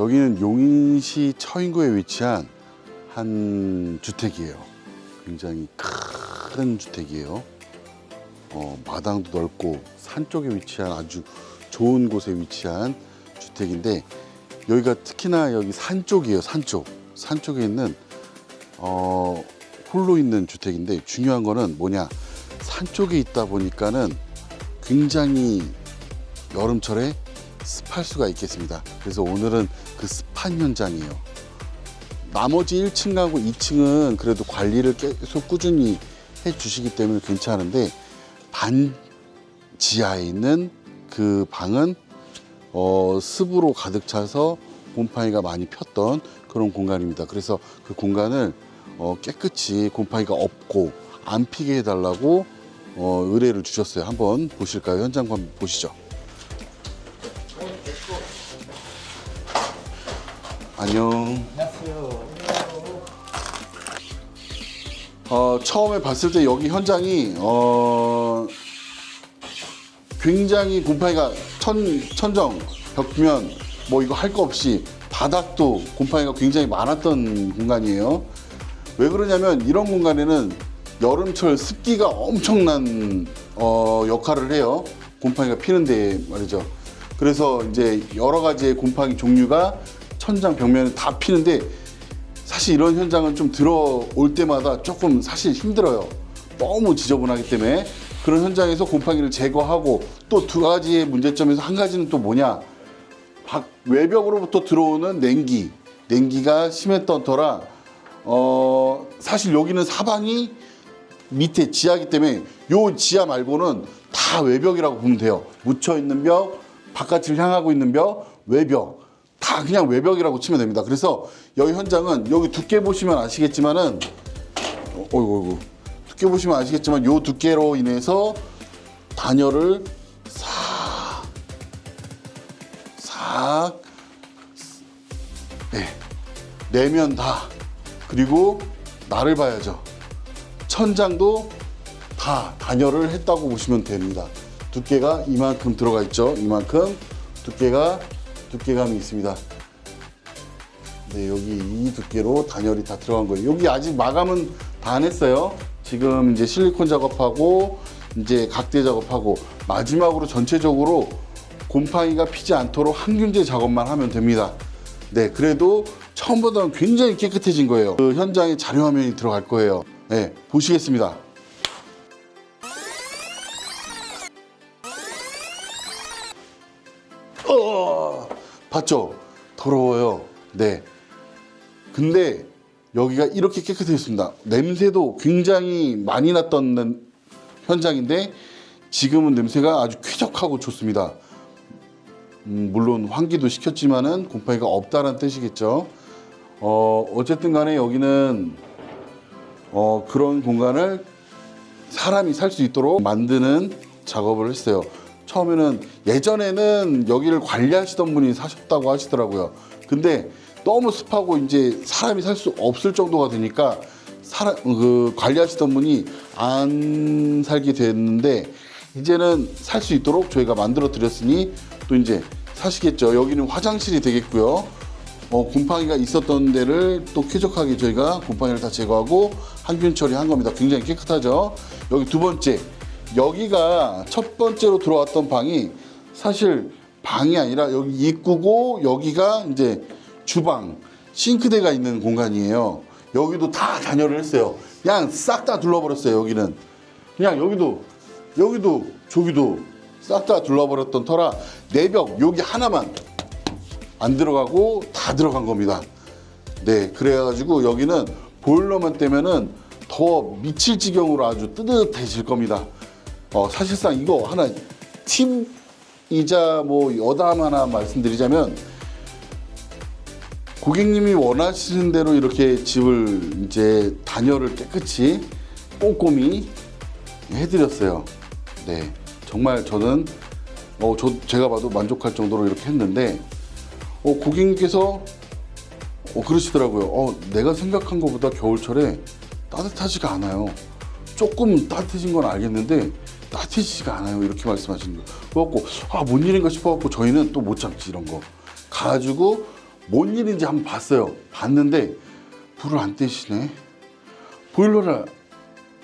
여기는 용인시 처인구에 위치한 한 주택이에요. 굉장히 큰 주택이에요. 어, 마당도 넓고 산 쪽에 위치한 아주 좋은 곳에 위치한 주택인데 여기가 특히나 여기 산 쪽이에요. 산 쪽. 산 쪽에 있는 어, 홀로 있는 주택인데 중요한 거는 뭐냐? 산 쪽에 있다 보니까는 굉장히 여름철에 습할 수가 있겠습니다. 그래서 오늘은 그 습한 현장이에요. 나머지 1층하고 2층은 그래도 관리를 계속 꾸준히 해 주시기 때문에 괜찮은데 반 지하에 있는 그 방은 어, 습으로 가득 차서 곰팡이가 많이 폈던 그런 공간입니다. 그래서 그 공간을 어, 깨끗이 곰팡이가 없고 안 피게 해달라고 어, 의뢰를 주셨어요. 한번 보실까요? 현장 한번 보시죠. 안녕. 어, 처음에 봤을 때 여기 현장이 어, 굉장히 곰팡이가 천, 천정, 벽면 뭐 이거 할 거 없이 바닥도 곰팡이가 굉장히 많았던 공간이에요. 왜 그러냐면 이런 공간에는 여름철 습기가 엄청난 어, 역할을 해요. 곰팡이가 피는데 말이죠. 그래서 이제 여러 가지의 곰팡이 종류가 천장 벽면에 다 피는데 사실 이런 현장은 좀 들어올 때마다 조금 사실 힘들어요. 너무 지저분하기 때문에 그런 현장에서 곰팡이를 제거하고 또 두 가지의 문제점에서 한 가지는 또 뭐냐 밖 외벽으로부터 들어오는 냉기 냉기가 심했던 터라 어 사실 여기는 사방이 밑에 지하기 때문에 요 지하 말고는 다 외벽이라고 보면 돼요. 묻혀 있는 벽, 바깥을 향하고 있는 벽, 외벽 다 그냥 외벽이라고 치면 됩니다. 그래서 여기 현장은 여기 두께 보시면 아시겠지만은 어, 어이구 어이구 두께 보시면 아시겠지만 요 두께로 인해서 단열을 싹 싹 네, 내면 다 그리고 나를 봐야죠. 천장도 다 단열을 했다고 보시면 됩니다. 두께가 이만큼 들어가 있죠. 이만큼 두께가 두께감이 있습니다. 네, 여기 이 두께로 단열이 다 들어간 거예요. 여기 아직 마감은 다 안 했어요. 지금 이제 실리콘 작업하고 이제 각대 작업하고 마지막으로 전체적으로 곰팡이가 피지 않도록 항균제 작업만 하면 됩니다. 네, 그래도 처음보다는 굉장히 깨끗해진 거예요. 그 현장에 자료 화면이 들어갈 거예요. 네, 보시겠습니다. 어, 봤죠? 더러워요. 네. 근데 여기가 이렇게 깨끗해졌습니다. 냄새도 굉장히 많이 났던 냄- 현장인데 지금은 냄새가 아주 쾌적하고 좋습니다. 음, 물론 환기도 시켰지만은 곰팡이가 없다는 뜻이겠죠. 어, 어쨌든 간에 여기는 어, 그런 공간을 사람이 살 수 있도록 만드는 작업을 했어요. 처음에는 예전에는 여기를 관리하시던 분이 사셨다고 하시더라고요. 근데 너무 습하고 이제 사람이 살 수 없을 정도가 되니까 사람 그 관리하시던 분이 안 살게 됐는데 이제는 살 수 있도록 저희가 만들어 드렸으니 또 이제 사시겠죠. 여기는 화장실이 되겠고요. 어, 곰팡이가 있었던 데를 또 쾌적하게 저희가 곰팡이를 다 제거하고 항균 처리한 겁니다. 굉장히 깨끗하죠. 여기 두 번째, 여기가 첫 번째로 들어왔던 방이 사실 방이 아니라 여기 입구고 여기가 이제 주방, 싱크대가 있는 공간이에요. 여기도 다 단열을 했어요. 그냥 싹 다 둘러버렸어요. 여기는 그냥 여기도 여기도 저기도 싹 다 둘러버렸던 터라 내벽 여기 하나만 안 들어가고 다 들어간 겁니다. 네, 그래가지고 여기는 보일러만 떼면은 더 미칠 지경으로 아주 뜨뜻해질 겁니다. 어, 사실상 이거 하나 팁이자 뭐 여담 하나 말씀드리자면 고객님이 원하시는 대로 이렇게 집을 이제 단열을 깨끗이 꼼꼼히 해드렸어요. 네, 정말 저는 어, 저 제가 봐도 만족할 정도로 이렇게 했는데 어, 고객님께서 어, 그러시더라고요. 어, 내가 생각한 것보다 겨울철에 따뜻하지가 않아요. 조금 따뜻해진 건 알겠는데 따뜻해지지가 않아요. 이렇게 말씀하시는 거예요. 그래갖고 아, 뭔 일인가 싶어갖고 저희는 또 못 참지 이런 거. 가지고 뭔 일인지 한번 봤어요. 봤는데 불을 안 떼시네. 보일러를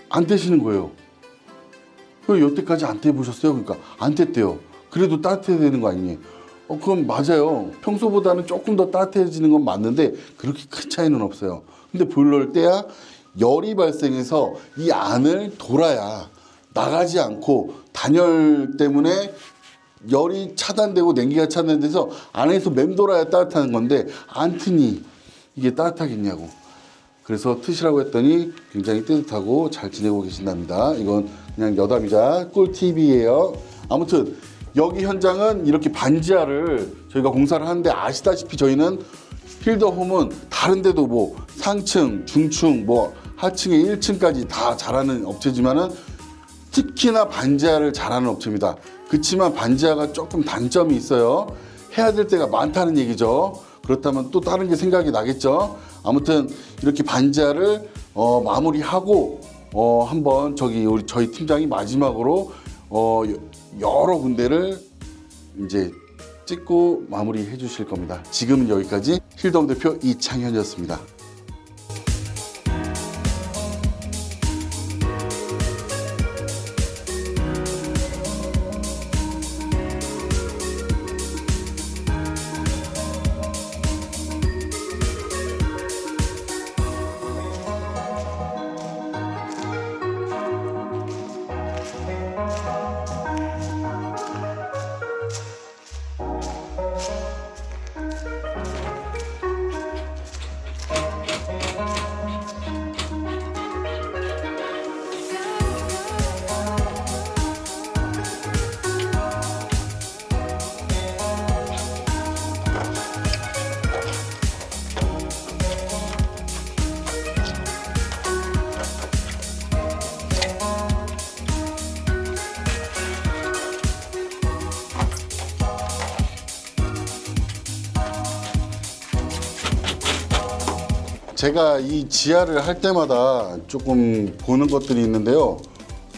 안 떼시는 거예요. 왜 여태까지 안 떼보셨어요? 그러니까 안 뗐대요. 그래도 따뜻해야 되는 거 아니에요? 어, 그건 맞아요. 평소보다는 조금 더 따뜻해지는 건 맞는데 그렇게 큰 차이는 없어요. 근데 보일러를 떼야 열이 발생해서 이 안을 돌아야 나가지 않고 단열 때문에 열이 차단되고 냉기가 차단돼서 안에서 맴돌아야 따뜻한 건데 안 트니 이게 따뜻하겠냐고. 그래서 트시라고 했더니 굉장히 뜨뜻하고 잘 지내고 계신답니다. 이건 그냥 여담이자 꿀팁이에요. 아무튼 여기 현장은 이렇게 반지하를 저희가 공사를 하는데 아시다시피 저희는 필더홈은 다른 데도 뭐 상층, 중층, 뭐 하층에 1층까지 다 잘하는 업체지만은 특히나 반지하를 잘하는 업체입니다. 그렇지만 반지하가 조금 단점이 있어요. 해야 될 때가 많다는 얘기죠. 그렇다면 또 다른 게 생각이 나겠죠. 아무튼 이렇게 반지하를 어, 마무리하고 어, 한번 저기 우리 저희 팀장이 마지막으로 어, 여- 여러 군데를 이제 찍고 마무리해 주실 겁니다. 지금은 여기까지 힐동 대표 이창현이었습니다. 제가 이 지하를 할 때마다 조금 보는 것들이 있는데요.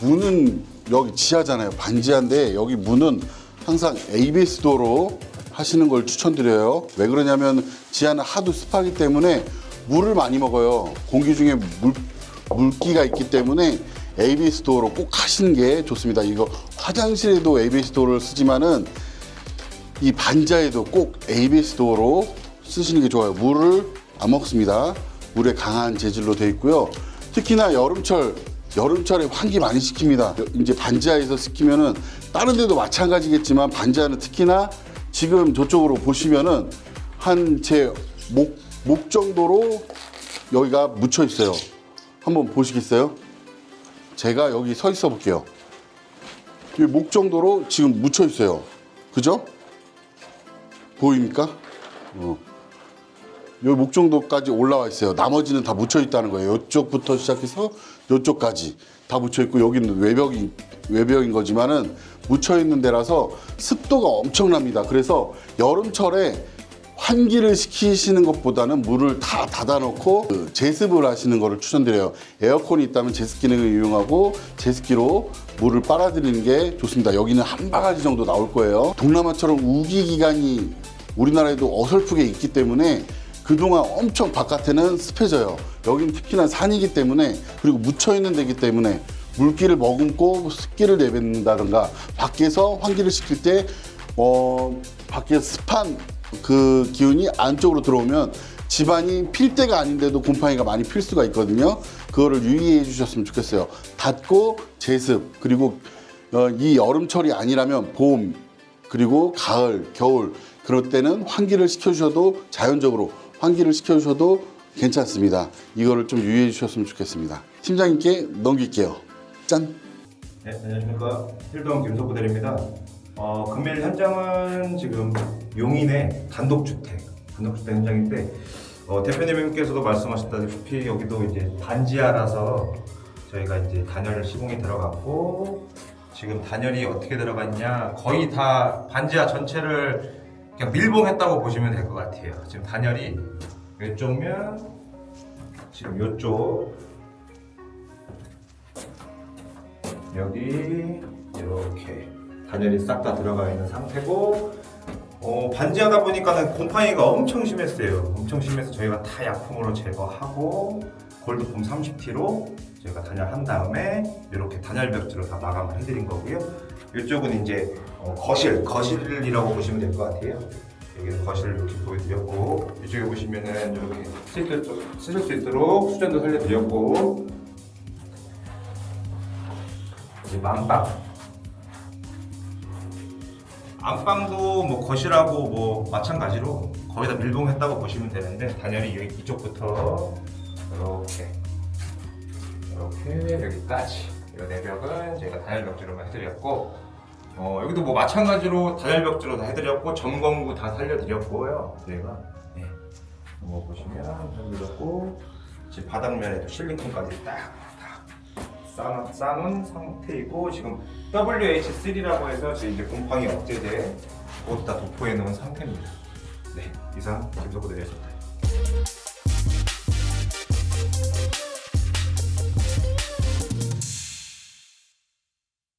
문은 여기 지하잖아요. 반지하인데 여기 문은 항상 ABS 도로 하시는 걸 추천드려요. 왜 그러냐면 지하는 하도 습하기 때문에 물을 많이 먹어요. 공기 중에 물, 물기가 있기 때문에 ABS 도어로 꼭 하시는 게 좋습니다. 이거 화장실에도 ABS 도어를 쓰지만은 이 반자에도 꼭 ABS 도어로 쓰시는 게 좋아요. 물을 안 먹습니다. 물에 강한 재질로 되어 있고요. 특히나 여름철 여름철에 환기 많이 시킵니다. 이제 반지하에서 시키면은 다른 데도 마찬가지겠지만 반지하는 특히나 지금 저쪽으로 보시면은 한 제 목 목 정도로 여기가 묻혀 있어요. 한번 보시겠어요? 제가 여기 서 있어 볼게요. 이 목 정도로 지금 묻혀 있어요. 그죠? 보입니까? 어. 요 목 정도까지 올라와 있어요. 나머지는 다 묻혀 있다는 거예요. 이쪽부터 시작해서 이쪽까지 다 묻혀 있고 여기는 외벽이 외벽인 거지만은 묻혀 있는 데라서 습도가 엄청납니다. 그래서 여름철에 환기를 시키시는 것보다는 물을 다 닫아놓고 그 제습을 하시는 것을 추천드려요. 에어컨이 있다면 제습 기능을 이용하고 제습기로 물을 빨아들이는 게 좋습니다. 여기는 한 바가지 정도 나올 거예요. 동남아처럼 우기 기간이 우리나라에도 어설프게 있기 때문에 그동안 엄청 바깥에는 습해져요. 여기는 특히나 산이기 때문에 그리고 묻혀 있는 데기 때문에 물기를 머금고 습기를 내뱉는다든가 밖에서 환기를 시킬 때 어, 밖에 습한 그 기운이 안쪽으로 들어오면 집안이 필 때가 아닌데도 곰팡이가 많이 필 수가 있거든요. 그거를 유의해 주셨으면 좋겠어요. 닫고 제습 그리고 어, 이 여름철이 아니라면 봄 그리고 가을, 겨울 그럴 때는 환기를 시켜주셔도 자연적으로 환기를 시켜주셔도 괜찮습니다. 이거를 좀 유의해 주셨으면 좋겠습니다. 팀장님께 넘길게요. 짠. 네, 안녕하십니까. 힐동 김석구 대리입니다. 어, 금일 현장은 지금 용인의 단독주택, 단독주택 현장인데 어, 대표님께서도 말씀하셨다시피 여기도 이제 반지하라서 저희가 이제 단열 시공이 들어갔고 지금 단열이 어떻게 들어갔냐 거의 다 반지하 전체를 그냥 밀봉했다고 보시면 될 것 같아요. 지금 단열이 이쪽 면 지금 이쪽 여기 이렇게 단열이 싹 다 들어가 있는 상태고 어, 반지하다 보니까는 곰팡이가 엄청 심했어요. 엄청 심해서 저희가 다 약품으로 제거하고 골드폼 30T로 저희가 단열한 다음에 이렇게 단열 벽지로 다 마감을 해드린 거고요. 이쪽은 이제 어, 거실, 거실이라고 보시면 될 것 같아요. 여기는 거실을 이렇게 보여드렸고 이쪽에 보시면은 이렇게 쓰실 수, 쓰실 수 있도록 수전도 살려드렸고 이제 만방 안방도 뭐 거실하고 뭐 마찬가지로 거의 다 밀봉했다고 보시면 되는데 여기 이쪽부터 이렇게 이렇게 여기까지 이 내벽은 저희가 단열 벽지로만 해드렸고 어, 여기도 뭐 마찬가지로 단열 벽지로 다 해드렸고 점검구 다 살려드렸고요 저희가 네. 뭐 보시면 살려드렸고 지금 바닥면에도 실리콘까지 딱 쌓아- 쌓아놓은 상태이고 지금 WH3라고 해서 저희 이제 곰팡이 억제제 모두 다 도포해 놓은 상태입니다. 네, 이상 김석호 대리였습니다.